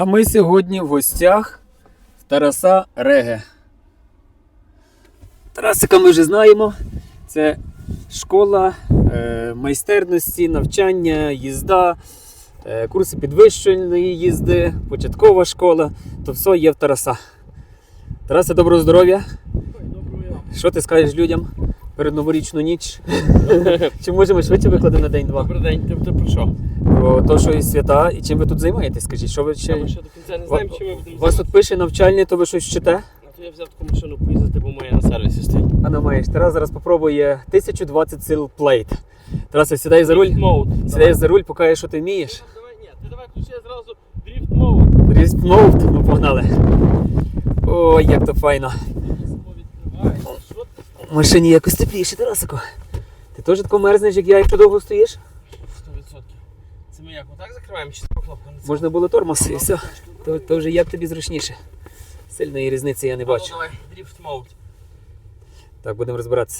А ми сьогодні в гостях в Тараса Реге. Тарасика ми вже знаємо. Це школа е, майстерності, навчання, їзда, е, курси підвищеної їзди, початкова школа. То все є в Тараса. Тарасе, доброго здоров'я. Що ти скажеш людям перед новорічну ніч? Чи можемо швидше викладати на день-два? Добрий день, ти, ти про що? Про те, що і свята, і чим ви тут займаєтесь? Скажіть, що ви Ще... Ми ще до кінця не знаємо, чи ми будемо вас тут пише навчальне, то ви щось вчите? Я взяв таку машину поїздити, бо моя на сервісі стоїть. А ну маєш, Тарас зараз попробує 1020 сил плейт. Тарас, сідай за руль. Сідай за руль, покажеш, що ти вмієш. Давай, ні, ти давай включи зразу дріфт мову. Дріфт mode, ну погнали. Ой, як то файно. Машині якось тепліше, Тарасико. Ти теж тако мерзнеш, як я, якщо довго стоїш? 100%. Це ми як, отак закриваємо чи з покладкою? Можна було тормоз і все. То, то вже як тобі зручніше. Сильної різниці я не бачу. Давай, дріфт мode. Так, будемо розбиратися.